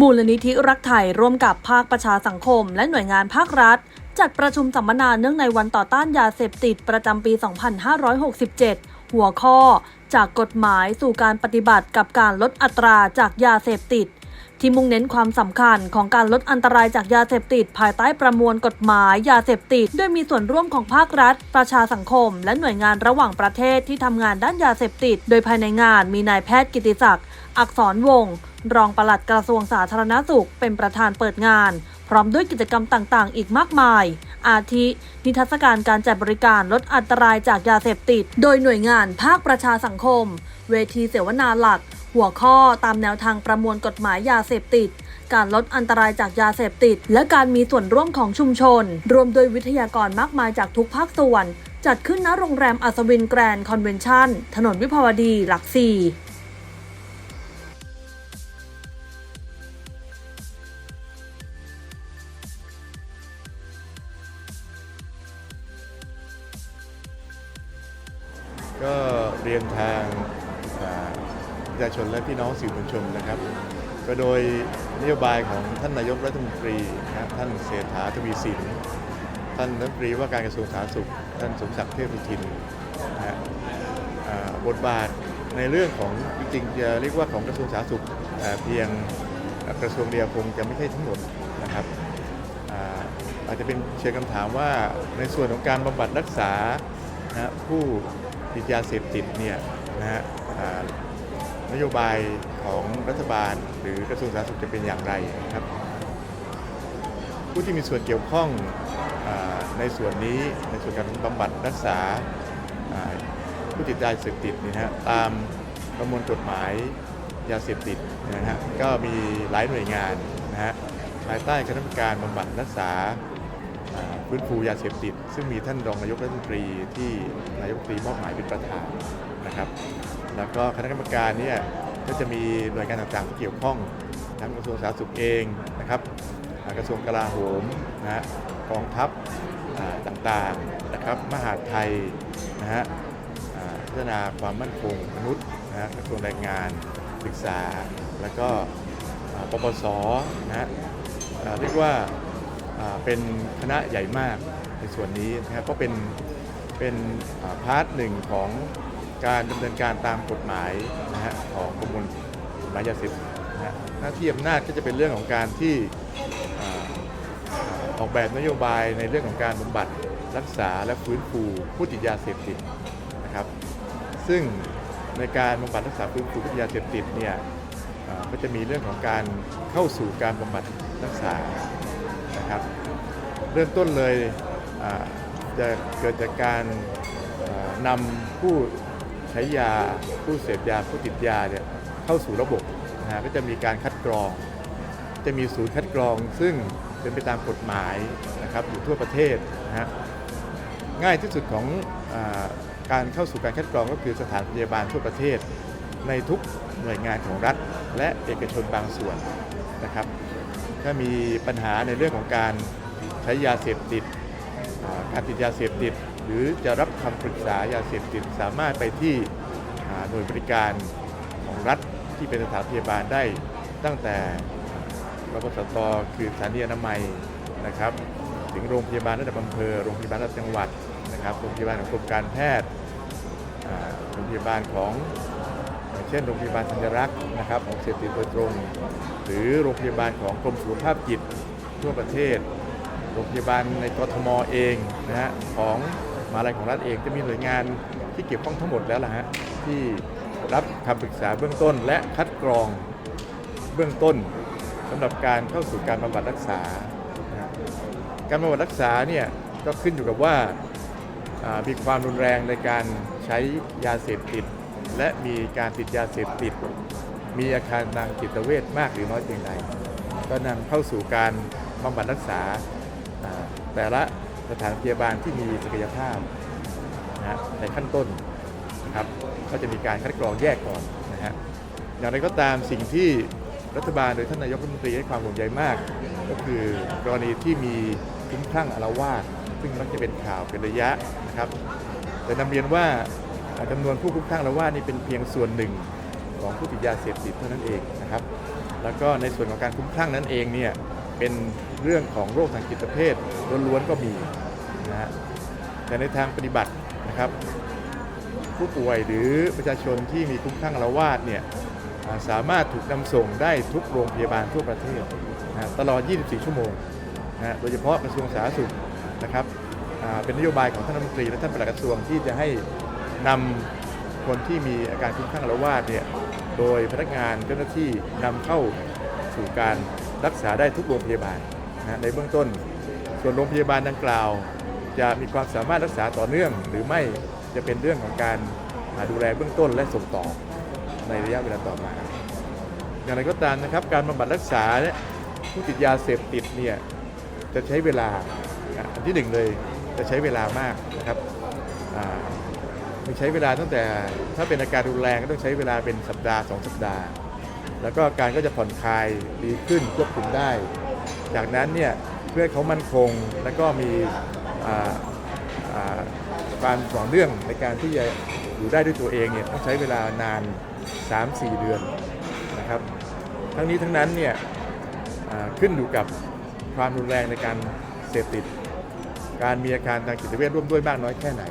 มูลนิธิรักไทยร่วมกับภาคประชาสังคม และหน่วยงานภาครัฐ จัดประชุมสัมมนาเนื่องในวันต่อต้านยาเสพติดประจำปี 2567 หัวข้อ จากกฎหมายสู่การปฏิบัติกับการลดอัตราจากยาเสพติด ที่มุ่งเน้นความสำคัญของการลดอันตรายจากยาเสพติด ภายใต้ประมวลกฎหมาย ยาเสพติด ด้วยมีส่วนร่วมของภาครัฐ ประชาสังคม และหน่วยงานระหว่างประเทศที่ทำงานด้านยาเสพติด โดยภายในงานมีนายแพทย์กิติศักดิ์อักษรวงศ์รองปลัดกระทรวงสาธารณสุข เป็นประธานเปิดงาน พร้อมด้วยกิจกรรมต่างๆ อีกมากมาย อาทิ นิทรรศการการจัดบริการลดอันตรายจากยาเสพติด โดยหน่วยงานภาคประชาสังคม เวทีเสวนาหลัก หัวข้อตามแนวทางประมวลกฎหมายยาเสพติด การลดอันตรายจากยาเสพติด และการมีส่วนร่วมของชุมชน รวมโดยวิทยากรมากมายจากทุกภาคส่วน จัดขึ้นณโรงแรมอัศวินแกรนด์คอนเวนชั่น ถนนวิภาวดีหลักสี่ก็เรียนทาง ประชาชนและพี่น้องสื่อมวลชนนะครับก็โดยนโยบายของท่านนายกรัฐมนตรีนะครับท่านเศรษฐาทวีสิน ท่านรัฐมนตรีว่าการกระทรวงสาธารณสุข ท่านสมศักดิ์เทพสุทินนะบทบาทในเรื่องของจริงๆจะเรียกว่าของกระทรวงสาธารณสุขเพียงกระทรวงเดียวคงจะไม่ใช่ทั้งหมดนะครับอาจจะเป็นเชิงคำถามว่าในส่วนของการบำบัดรักษานะผู้ติดยาเสพติดเนี่ยนะฮะ นโยบายของรัฐบาล หรือกระทรวงสาธารณสุขจะเป็นอย่างไรนะครับ ผู้ที่มีส่วนเกี่ยวข้องอในส่วนนี้ในส่วนการบำบัดรักษาผู้ติดยาเสพติดนี่นะฮะตามประมวลกฎหมายยาเสพติดนะฮะก็มีหลายหน่วยงานนะฮะภายใต้คณะกรรมการบำบัดรักษา ฟื้นฟูยาเสพติด ซึ่งมีท่านรองนายกรัฐมนตรีที่นายกรัฐมนตรีมอบหมายเป็นประธานนะครับ แล้วก็คณะกรรมการเนี่ยก็จะมีหน่วยงานต่างๆที่เกี่ยวข้องทั้งกระทรวงสาธารณสุขเองนะครับกระทรวงกลาโหมนะฮะกองทัพต่างๆนะครับมหาดไทยนะฮะพัฒนาความมั่นคงมนุษย์นะฮะกระทรวงแรงงานศึกษา แล้วก็ปปสนะฮะเรียกว่า เป็นคณะใหญ่มากในส่วนนี้นะครับก็เป็นเป็นาพาร์ทหนึ่งของการดำเนินการตามกฎหมายนะฮะของปรมวลกฎหมายยาเสพติดนะฮะหน้าที่อำนาจก็จะเป็นเรื่องของการที่อออกแบบนโยบายในเรื่องของการบำบัดรักษาและฟื้นฟูผู้ติดยาเสพติดนะครับ ซึ่งในการบำบัดรักษาฟื้นฟูผู้ติดยาเสพติดเนี่ยก็จะมีเรื่องของการเข้าสู่การบำบัดรักษา นะครับ เริ่มต้นเลยจะเกิดจากการนำผู้ใช้ยาผู้เสพยาผู้ติดยาเนี่ยเข้าสู่ระบบนะฮะก็จะมีการคัดกรอง จะมีศูนย์คัดกรอง ซึ่งเป็นไปตามกฎหมายนะครับอยู่ทั่วประเทศนะฮะง่ายที่สุดของอการเข้าสู่การคัดกรองก็คือสถานพยาบาลทั่วประเทศ ในทุกหน่วยงานของรัฐ และเอกชนบางส่วนนะครับ ถ้ามีปัญหาในเรื่องของการใช้ยาเสพติดการติดยาเสพติด หรือจะรับคำปรึกษายาเสพติด สามารถไปที่หน่วยบริการของรัฐที่เป็นสถานพยาบาลได้ตั้งแต่รพสตคือสถานีอนามัยนะครับ ถึงโรงพยาบาลระดับอำเภอโรงพยาบาลระดับจังหวัดนะครับโรงพยาบาลของกรมการแพทย์โรงพยาบาลของ เช่นโรงพยาบาลธัญรักษ์นะครับของเสพติดโดยตรง หรือโรงพยาบาลของกรมสุขภาพจิตทั่วประเทศ โรงพยาบาลในกทมเองนะฮะของมหาลัยของรัฐเองจะมีหน่วยงานที่เกี่ยวข้องทั้งหมดแล้วล่ะฮะที่รับคำปรึกษาเบื้องต้น และคัดกรองเบื้องต้นสำหรับการเข้าสู่การบำบัดรักษานะการบำบัดรักษาเนี่ยก็ขึ้นอยู่กับว่ามีความรุนแรงในการใช้ยาเสพติด และมีการติดยาเสพติด มีอาการทางจิตเวชมากหรือน้อยเพียงใดก็นำเข้าสู่การบำบัดรักษาแต่ละสถานพยาบาลที่มีศักยภาพนะในขั้นต้นนะครับก็จะมีการคัดกรองแยกก่อนนะฮะอย่างไรก็ตามสิ่งที่รัฐบาลโดยท่านนายกรัฐมนตรีให้ความห่วงใยมาก ก็คือกรณีที่มีคลุ้มคลั่งอาละวาดซึ่งมักจะเป็นข่าวเป็นระยะนะครับ แต่นำเรียนว่า จำนวนผู้คุ้มคลั่งอาละวาดนี่เป็นเพียงส่วนหนึ่งของผู้ติดยาเสพติดเท่านั้นเองนะครับ แล้วก็ในส่วนของการคุ้มคลั่งนั้นเองเนี่ยเป็นเรื่องของโรคทางจิตเภทล้วนๆก็มีนะฮะแต่ในทางปฏิบัตินะครับผู้ป่วยหรือประชาชนที่มีคุ้มคลั่งละวาดเนี่ยสามารถถูกนำส่งได้ทุกโรงพยาบาลทั่วประเทศนะตลอด 24 ชั่วโมงนะโดยเฉพาะกระทรวงสาธารณสุขนะครับเป็นนโยบายของท่านรัฐมนตรีและท่านปลัดกระทรวงที่จะให้ นำคนที่มีอาการคุ้มคลั่งละวาดเนี่ยโดยพนักงานเจ้าหน้าที่นำเข้าสู่การรักษาได้ทุกโรงพยาบาลนะในเบื้องต้น ส่วนโรงพยาบาลดังกล่าว จะมีความสามารถรักษาต่อเนื่อง หรือไม่จะเป็นเรื่องของการาดูแลเบื้องต้นและส่งต่อในระยะเวลาต่อมา อย่างไรก็ตามนะครับ การบำบัดรักษาเนี่ยผู้ติดยาเสพติดเนี่ยจะใช้เวลาอันที่หนึ่งเลยจะใช้เวลามากนะครับ มันใช้เวลาตั้งแต่ถ้าเป็นอาการรุนแรงก็ต้องใช้เวลาเป็นสัปดาห์สองสัปดาห์ แล้วก็อาการก็จะผ่อนคลายดีขึ้นควบคุมได้ จากนั้นเนี่ยเพื่อเขามั่นคงแล้วก็มีความต่อเนื่องในการที่จะอยู่ได้ด้วยตัวเองเนี่ยต้องใช้เวลานาน 3-4 เดือนนะครับทั้งนี้ทั้งนั้นเนี่ยขึ้นอยู่กับความรุนแรงในการเสพติด การมีอาการทางจิตเวชร่วมด้วยมากน้อยแค่ไหน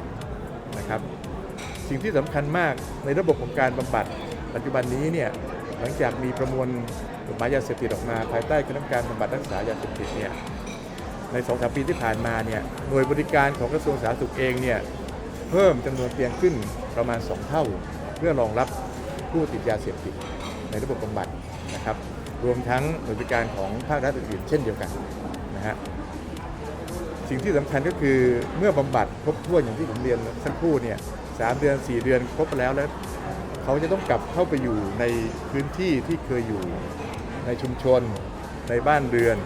นะครับ สิ่งที่สำคัญมากในระบบของการบำบัด ปัจจุบันนี้เนี่ยหลังจากมีประมวลกฎหมายยาเสพติดออกมาภายใต้คณะกรรมการบำบัดรักษายาเสพติดเนี่ยใน2องสามปีที่ผ่านมาเนี่ยหน่วยบริการของกระทรวงสาธารณสุขเองเนี่ยเพิ่มจำนวนเตียงขึ้นประมาณ 2 เท่า เพื่อรองรับผู้ติดยาเสพติดในระบบบำบัดนะครับ รวมทั้งหน่วยบริการของภาครัฐอื่นๆเช่นเดียวกันนะฮะสิ่งที่สำคัญก็คือเมื่อบำบัดครบถ้วนอย่างที่ผมเรียนสักครู่เนี่ย สามเดือน 4 เดือนครบแล้วแล้วเขาจะต้องกลับเข้าไปอยู่ในพื้นที่ที่เคยอยู่ ในชุมชน ในบ้านเรือน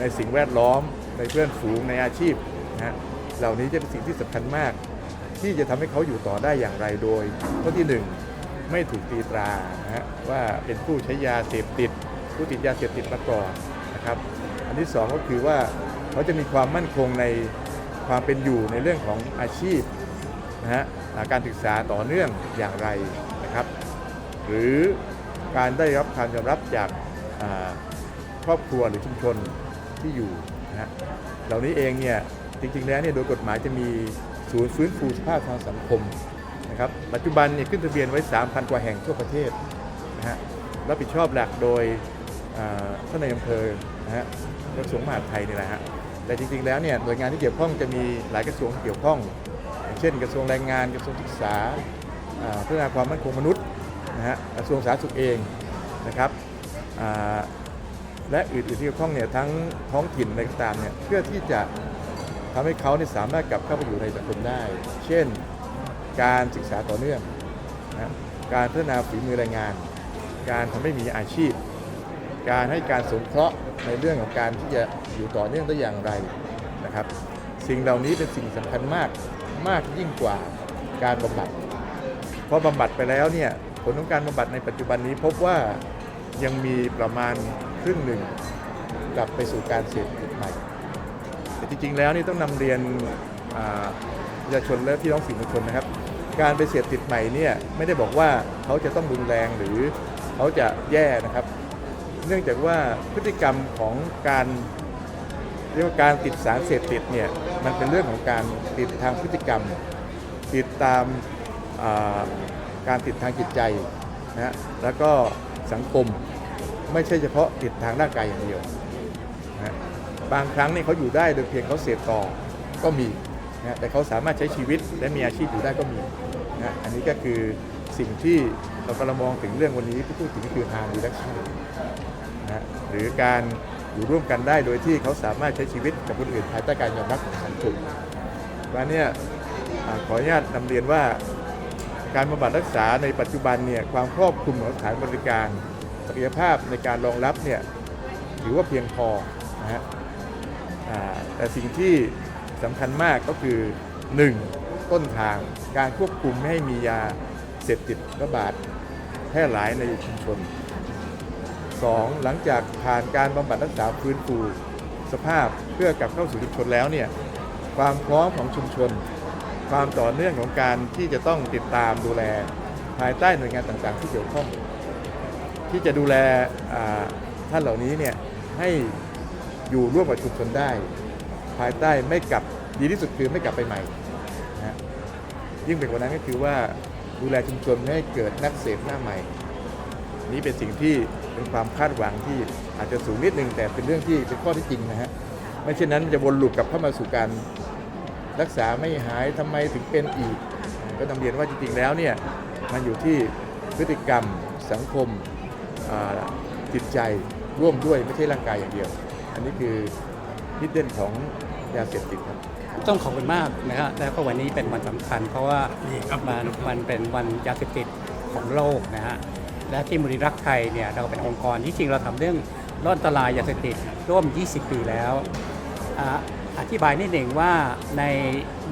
ในสิ่งแวดล้อม ในเพื่อนฝูงในอาชีพนะฮะเหล่านี้จะเป็นสิ่งที่สำคัญมาก ที่จะทำให้เขาอยู่ต่อได้อย่างไรโดยข้อที่หนึ่งไม่ถูกตีตรานะฮะว่าเป็นผู้ใช้ยาเสพติด ผู้ติดยาเสพติดมาก่อนนะครับ อันที่สองก็คือว่าเขาจะมีความมั่นคงในความเป็นอยู่ในเรื่องของอาชีพนะฮะ การศึกษาต่อเนื่องอย่างไรนะครับ หรือการได้รับการยอมรับจากครอบครัวหรือชุมชนที่อยู่นะฮะเหล่านี้เองเนี่ยจริงๆแล้วเนี่ยโดยกฎหมายจะมีศูนย์ฟื้นฟูสภาพทางสังคมนะครับปัจจุบันเนี่ยขึ้นทะเบียนไว้ 3,000 กว่าแห่งทั่วประเทศนะฮะรับผิดชอบหลักโดยท่านนายอำเภอนะฮะกระทรวงมหาดไทยนี่แหละฮะแต่จริงๆแล้วเนี่ยหน่วยงานที่เกี่ยวข้องจะมีหลายกระทรวงที่เกี่ยวข้อง เช่น กระทรวงแรงงาน กระทรวงศึกษาพัฒนาความมั่นคงมนุษย์นะฮะกระทรวงสาธารณสุขเองนะครับและอื่นๆที่เกี่ยวข้องเนี่ยทั้งท้องถิ่นอะไรก็ตามเนี่ยเพื่อที่จะทำให้เขาเนี่ยสามารถกลับเข้าไปอยู่ในสังคมได้ เช่น การศึกษาต่อเนื่องนะการพัฒนาฝีมือแรงงาน การทำให้มีอาชีพ การให้การสงเคราะห์ในเรื่องของการที่จะอยู่ต่อเนื่องได้อย่างไรนะครับ สิ่งเหล่านี้เป็นสิ่งสำคัญมาก มากยิ่งกว่าการบำบัด เพอบำบัดไปแล้วเนี่ยผลของการบำบัดในปัจจุบันนี้พบว่ายังมีประมาณครึ่งหนึ่งกลับไปสู่การเสพติดใหม่แต่จริงๆแล้วนี่ต้องนำเรียนอ่าประชาชนและพี่น้องสื่อมวลชนนะครับ การไปเสพติดใหม่เนี่ยไม่ได้บอกว่าเขาจะต้องรุนแรงหรือเขาจะแย่นะครับ เนื่องจากว่าพฤติกรรมของการ เรียกว่าการติดสารเสพติดเนี่ยมันเป็นเรื่องของการติดทางพฤติกรรม ติดตามาการติดทางจิตใจนะฮะแล้วก็สังคมไม่ใช่เฉพาะติดทางร่างกายอย่างเดียวนะบางครั้งนี่เขาอยู่ได้โดยเพียงเขาเสพต่อก็มีนะแต่เขาสามารถใช้ชีวิตและมีอาชีพอยู่ได้ก็มีนะอันนี้ก็คือสิ่งที่เรากำลังมองถึงเรื่องวันนี้ที่พูดถึงคือ harm reduction นะฮะหรือการ อยู่ร่วมกันได้โดยที่เขาสามารถใช้ชีวิตกับคนอื่นภายใต้การยอมรับของสังคมว่าเนี่ยขออนุญาตนำเรียนว่าการบำบัดรักษาในปัจจุบันเนี่ยความครอบคลุมของสถานบริการศักยภาพในการรองรับเนี่ยถือว่าเพียงพอนะฮะแต่สิ่งที่สำคัญมากก็คือ 1. ต้นทางการควบคุมไม่ให้มียาเสพติดระบาดแพร่หลายในชุมชน 2. หลังจากผ่านการบำบัดรักษาฟื้นฟูสภาพเพื่อกลับเข้าสู่ชุมชนแล้วเนี่ยความพร้อมของชุมชน ความต่อเนื่องของการที่จะต้องติดตามดูแล ภายใต้หน่วยงานต่างๆ ที่เกี่ยวข้อง ที่จะดูแลท่านเหล่านี้เนี่ยให้อยู่ร่วมกับชุมชนได้ ภายใต้ไม่กลับดีที่สุดคือไม่กลับไปใหม่นะยิ่งเป็นกว่านั้นก็คือว่าดูแลชุมชนไม่ให้เกิดนักเสพหน้าใหม่ นี่เป็นสิ่งที่ เป็นความคาดหวังที่อาจจะสูงนิดนึงแต่เป็นเรื่องที่เป็นข้อที่จริงนะฮะไม่เช่นนั้นจะวนลูปกลับเข้ามาสู่การรักษาไม่หายทำไมถึงเป็นอีก ก็นำเรียนว่าจริงๆแล้วเนี่ยมันอยู่ที่พฤติกรรมสังคมอ่าจิตใจร่วมด้วยไม่ใช่ร่างกายอย่างเดียว อันนี้คือนิดเด่นของยาเสพติดครับต้องขอบคุณมากนะฮะแล้วก็วันนี้เป็นวันสำคัญ เพราะว่ามันมันเป็นวันยาเสพติดของโลกนะฮะ และที่มูลนิธิรักไทยเนี่ยเราเป็นองค์กรที่จริงเราทำเรื่องลดอันตรายยาเสพติดร่วม 20 ปีแล้วออธิบายนิดหนึ่งว่าใน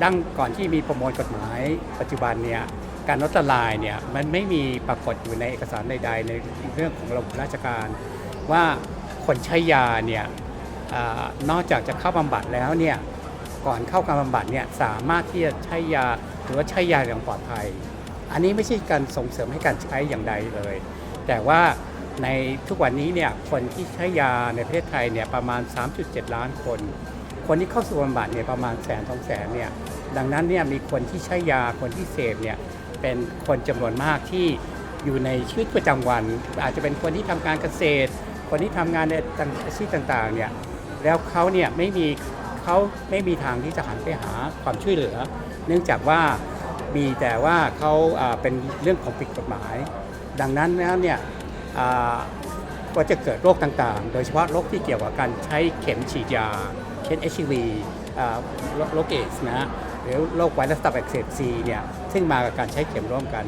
ดั้งก่อนที่มีประมวลกฎหมาย ปัจจุบันเนี่ยการลดอันตรายเนี่ยมันไม่มีปรากฏอยู่ในเอกสารใดๆ ในเรื่องของระบบราชการ ว่าคนใช้ยาเนี่ยอนอกจากจะเข้าบำบัดแล้วเนี่ยก่อนเข้าการบำบัดเนี่ยสามารถที่จะใช้ยาหรือว่าใช้ยาอย่างปลอดภัย อันนี้ไม่ใช่การส่งเสริมให้การใช้อย่างใดเลย แต่ว่าในทุกวันนี้เนี่ยคนที่ใช้ยาในประเทศไทยเนี่ยประมาณ 3.7 ล้านคน คนที่เข้าสู่บำบัดเนี่ยประมาณแสนสองแสนเนี่ยดังนั้นเนี่ยมีคนที่ใช้ยาคนที่เสพเนี่ยเป็นคนจำนวนมากที่อยู่ในชีวิตประจำวัน อาจจะเป็นคนที่ทำการเกษตร คนที่ทำงานในอาชีพต่างๆเนี่ยแล้วเขาเนี่ยไม่มีเขาไม่มีทางที่จะหันไปหาความช่วยเหลือ เนื่องจากว่า มีแต่ว่าเขาเป็นเรื่องของผิดกฎหมาย ดังนั้นแล้วเนี่ยอ่าก็จะเกิดโรคต่างๆ โดยเฉพาะโรคที่เกี่ยวกับการใช้เข็มฉีดยา เช่น HIV อ่าโรคโรคเอสนะฮะหรือโรคไวรัสตับอักเสบซีเนี่ยซึ่งมากับการใช้เข็มร่วมกัน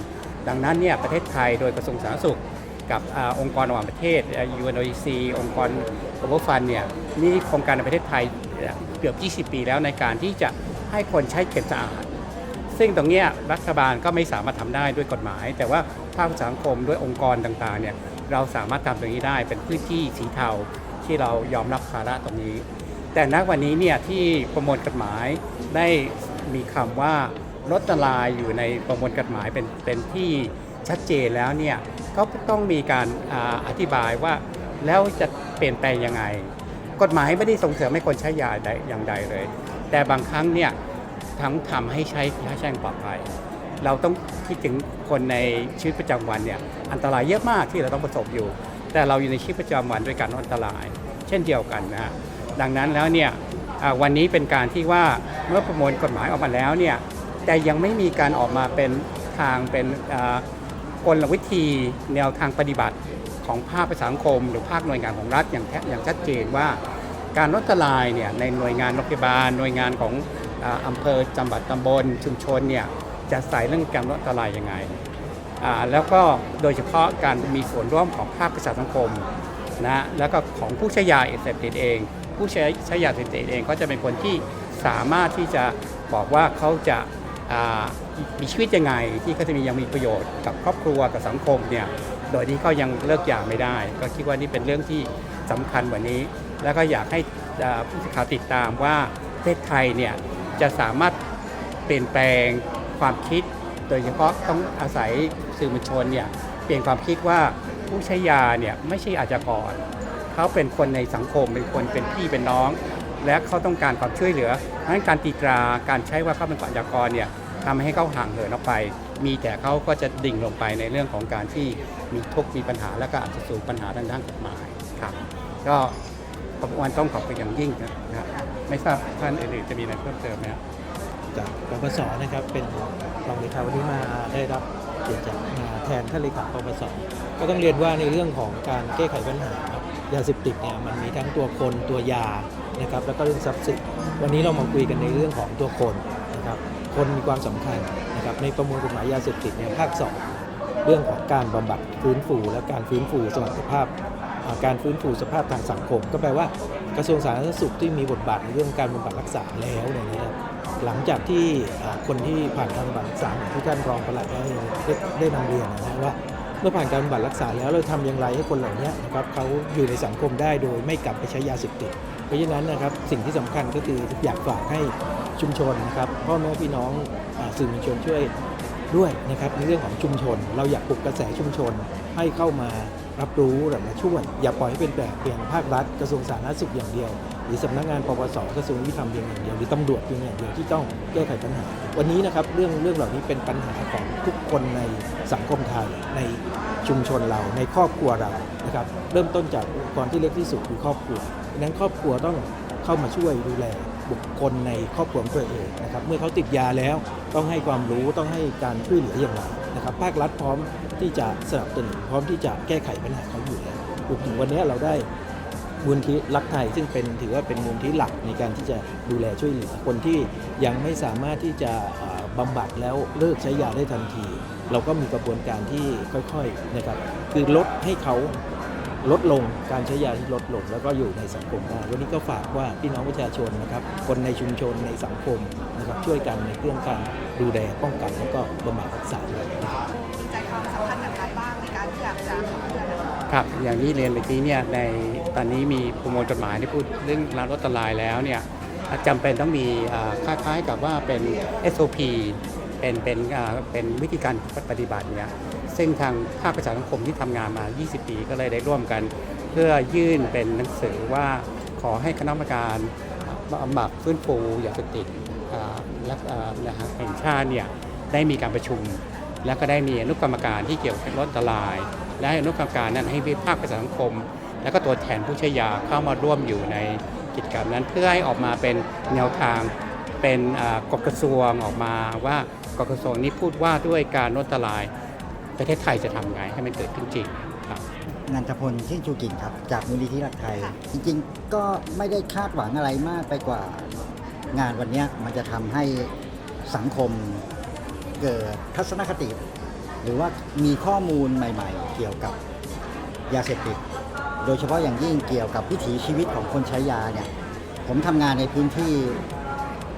ดังนั้นเนี่ยประเทศไทยโดยกระทรวงสาธารณสุขกับอองค์กรระหว่างประเทศอ่า UNODC องค์กร Global Fund เนี่ยมีโครงการในประเทศไทยเกือบ 20 ปีแล้วในการที่จะให้คนใช้เข็มสะอาด ซึ่งตรงนี้รัฐบาลก็ไม่สามารถทำได้ด้วยกฎหมาย แต่ว่าภาคสังคมด้วยองค์กรต่างๆเนี่ยเราสามารถทำตรงนี้ได้เป็นพื้นที่สีเทาที่เรายอมรับภาระตรงนี้ แต่ณวันนี้เนี่ยที่ประมวลกฎหมายได้มีคำว่าลดละลายอยู่ในประมวลกฎหมายเป็นเป็นที่ชัดเจนแล้วเนี่ยก็ต้องมีการออธิบายว่าแล้วจะเปลี่ยนแปลงยังไง กฎหมายไม่ได้ส่งเสริมให้คนใช้ยาใดอย่างใดเลย แต่บางครั้งเนี่ย ทั้งทำให้ใช้ยาแช่งปลอดภัย เราต้องคิดถึงคนในชีวิตประจำวันเนี่ยอันตรายเยอะมากที่เราต้องประสบอยู่ แต่เราอยู่ในชีวิตประจำวันด้วยการอันตราย เช่นเดียวกันนะฮะดังนั้นแล้วเนี่ยวันนี้เป็นการที่ว่าเมื่อประมวลกฎหมายออกมาแล้วเนี่ยแต่ยังไม่มีการออกมาเป็นทางเป็นกลวิธีแนวทางปฏิบัติของภาคประชาสังคม หรือภาคหน่วยงานของรัฐอย่างแท้อย่างชัดเจนว่า การลดตรายเนี่ยในหน่วยงานโรงพยาบาลหน่วยงานของ อำเภอจังหวัดตำบลชุมชนเนี่ยจะใส่เรื่องการลดอันตรายยังไง แล้วก็โดยเฉพาะการมีส่วนร่วมของภาคประชาสังคมนะแล้วก็ของผู้ใช้ยาเสพติดเอง ผู้ใช้ใช้ยาเสพติดเองก็จะเป็นคนที่สามารถที่จะบอกว่าเขาจะามีชีวิตยังไงที่เขาจะมียังมีประโยชน์กับครอบครัวกับสังคมเนี่ยโดยที่เขายังเลิกยาไม่ได้ ก็คิดว่านี่เป็นเรื่องที่สำคัญว่านี้ แล้วก็อยากให้ผู้สื่อข่าวติดตามว่าประเทศไทยเนี่ย จะสามารถเปลี่ยนแปลงความคิด โดยเฉพาะต้องอาศัยสื่อมวลชนเนี่ยเปลี่ยนความคิดว่าผู้ใช้ยาเนี่ยไม่ใช่อาชญากรเขาเป็นคนในสังคมเป็นคนเป็นพี่เป็นน้อง และเขาต้องการความช่วยเหลือเพราะฉะนั้นการตีตราการใช้ว่าเขาเป็นอาชญากรเนี่ยทำให้เขาห่างเหินออกไป มีแต่เขาก็จะดิ่งลงไปในเรื่องของการที่มีทุกข์มีปัญหาแล้วก็อาจจะสู่ปัญหาทางด้านกฎหมายครับก็ ขอบคุณต้องขอบคุณอย่างยิ่งนะครับไม่ทราบท่านอื่นๆจะมีอะไรเพิ่มเติมไหมครับจากปปสนะครับเป็นรองเลขาวันนี้มาได้รับเกียรติจากมาแทนท่านเลขาปปสก็ต้องเรียนว่าในเรื่องของการแก้ไขปัญหายาเสพติดเนี่ยมันมีทั้งตัวคนตัวยานะครับแล้วก็เรื่องทรัพย์สินวันนี้เรามาคุยกันในเรื่องของตัวคนนะครับคนมีความสำคัญนะครับในประมวลกฎหมายยาเสพติดเนี่ยภาคสองเรื่องของการบำบัดฟื้นฟูและการฟื้นฟูสมรรถภาพ การฟื้นฟูสภาพทางสังคม ก็แปลว่ากระทรวงสาธารณสุขที่มีบทบาทในเรื่องการบำบัดรักษาแล้วเนี่ยนะครับหลังจากที่คนที่ผ่านการบำบัดรักษาที่ท่านรองปลัดได้ได้ได้นำเรียนนะว่าเมื่อผ่านการบำบัดรักษาแล้วเราทำอย่างไรให้คนเหล่านี้นะครับเขาอยู่ในสังคมได้โดยไม่กลับไปใช้ยาเสพติดเพราะฉะนั้นนะครับสิ่งที่สำคัญก็คืออยากฝากให้ชุมชนนะครับพ่อแม่พี่น้องอสื่อมวลชนช่วยด้วยนะครับในเรื่องของชุมชน เราอยากปลุกกระแสชุมชนให้เข้ามา รับรู้และมาช่วย อย่าปล่อยให้เป็นแต่เพียงภาครัฐกระทรวงสาธารณสุขอย่างเดียว หรือสำนักงานปปสกระทรวงยุติธรรมเพียงอย่างเดียวหรือตำรวจเพียงอย่างเดียวที่ต้องแก้ไขปัญหา วันนี้นะครับเรื่องเรื่องเหล่านี้เป็นปัญหาของทุกคนในสังคมไทยในชุมชนเราในครอบครัวเรานะครับเริ่มต้นจากองค์กรที่เล็กที่สุดคือครอบครัวดังนั้นครอบครัวต้องเข้ามาช่วยดูแลบุคคลในครอบครัวตัวเองนะครับเมื่อเขาติดยาแล้วต้องให้ความรู้ต้องให้การช่วยเหลืออย่างไร นะครับภาครัฐพร้อมที่จะสนับสนุนพร้อมที่จะแก้ไขปัญหาเขาอยู่แล้วรวมถึงวันนี้เราได้มูลที่รักไทย ซึ่งเป็นถือว่าเป็นมูลที่หลักในการที่จะดูแลช่วยเหลือคนที่ยังไม่สามารถที่จะเอ่อบำบัดแล้วเลิกใช้ยาได้ทันที เราก็มีกระบวนการที่ค่อยๆนะครับคือลดให้เขาลดลงการใช้ยาที่ลดลงแล้วก็อยู่ในสังคมได้วันนี้ก็ฝากว่าพี่น้องประชาชนนะครับคนในชุมชนในสังคมนะครับช่วยกันในเรื่องการ ดูแลป้องกันแล้วก็บำบัดรักษาด้วยนะครับมีใจความสำคัญอย่างไรบ้างในการที่อยากจะขับเคลื่อนคะครับอย่างที่เรียนเมื่อกี้เนี่ยในตอนนี้มีประมวลกฎหมายที่พูดเรื่องร้านรถตลายแล้วเนี่ยจำเป็นต้องมีคล้ายๆกับว่าเป็น SOP เป็นเป็นเป็นวิธีการปฏิบัติเนี่ยซึ่งทางภาคประชาสังคมที่ทำงานมา 20 ปีก็เลยได้ร่วมกัน เพื่อยื่นเป็นหนังสือว่าขอให้คณะกรรมการบำบัดฟื้นฟูยาเสพติด และอ่านะฮะแห่งชาติเนี่ยได้มีการประชุม แล้วก็ได้มีอนุกรรมการที่เกี่ยวกับรถอันตราย และให้อนุกรรมการนั้นให้ภาคประชาสังคม แล้วก็ตัวแทนผู้ใช้ยาเข้ามาร่วมอยู่ในกิจกรรมนั้น เพื่อให้ออกมาเป็นแนวทางเป็นอ่ากฎกระทรวงออกมาว่ากฎกระทรวงนี้พูดว่าด้วยการลดอันตรายประเทศไทยจะทำไงให้มันเกิดขึ้นจริงครับนันทพลชื่นชูกิ่งครับ จากมูลนิธิรักไทย จริงๆ ก็ไม่ได้คาดหวังอะไรมากไปกว่า งานวันนี้มันจะทำให้สังคมเกิดทัศนคติ หรือว่ามีข้อมูลใหม่ ๆ เกี่ยวกับยาเสพติด โดยเฉพาะอย่างยิ่งเกี่ยวกับวิถีชีวิตของคนใช้ยาเนี่ยผมทำงานในพื้นที่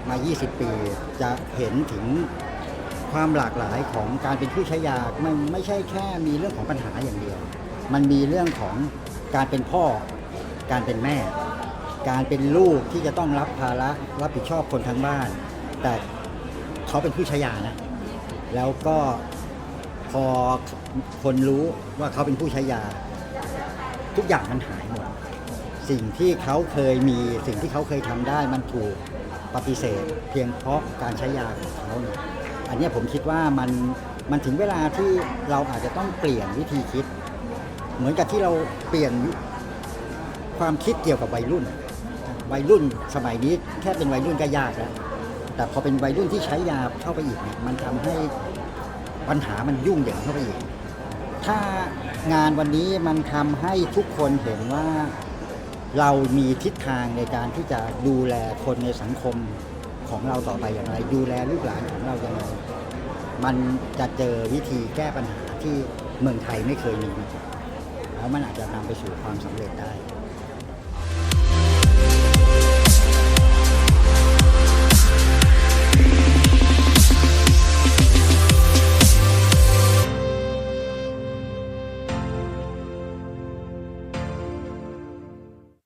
มา 20 ปี จะเห็นถึงความหลากหลายของการเป็นผู้ใช้ยามันไม่ใช่แค่มีเรื่องของปัญหาอย่างเดียว มันมีเรื่องของการเป็นพ่อการเป็นแม่ การเป็นลูกที่จะต้องรับภาระรับผิดชอบคนทั้งบ้าน แต่เขาเป็นผู้ใช้ยานะ แล้วก็พอคนรู้ว่าเขาเป็นผู้ใช้ยา ทุกอย่างมันหายหมด สิ่งที่เขาเคยมีสิ่งที่เขาเคยทำได้มันถูกปฏิเสธ เพียงเพราะการใช้ยาของเขาเนี่ยอันนี้ผมคิดว่ามันมันถึงเวลาที่เราอาจจะต้องเปลี่ยนวิธีคิด เหมือนกับที่เราเปลี่ยนความคิดเกี่ยวกับวัยรุ่น วัยรุ่นสมัยนี้แค่เป็นวัยรุ่นก็ยากแล้วแต่พอเป็นวัยรุ่นที่ใช้ยาเข้าไปอีกเนี่ยมันทำให้ปัญหามันยุ่งเหยิงเข้าไปอีก ถ้างานวันนี้มันทำให้ทุกคนเห็นว่าเรามีทิศทางในการที่จะดูแลคนในสังคมของเราต่อไปอย่างไร ดูแลลูกหลานของเราอย่างไรมันจะเจอวิธีแก้ปัญหาที่เมืองไทยไม่เคยมีแล้วมันอาจจะนำไปสู่ความสำเร็จได้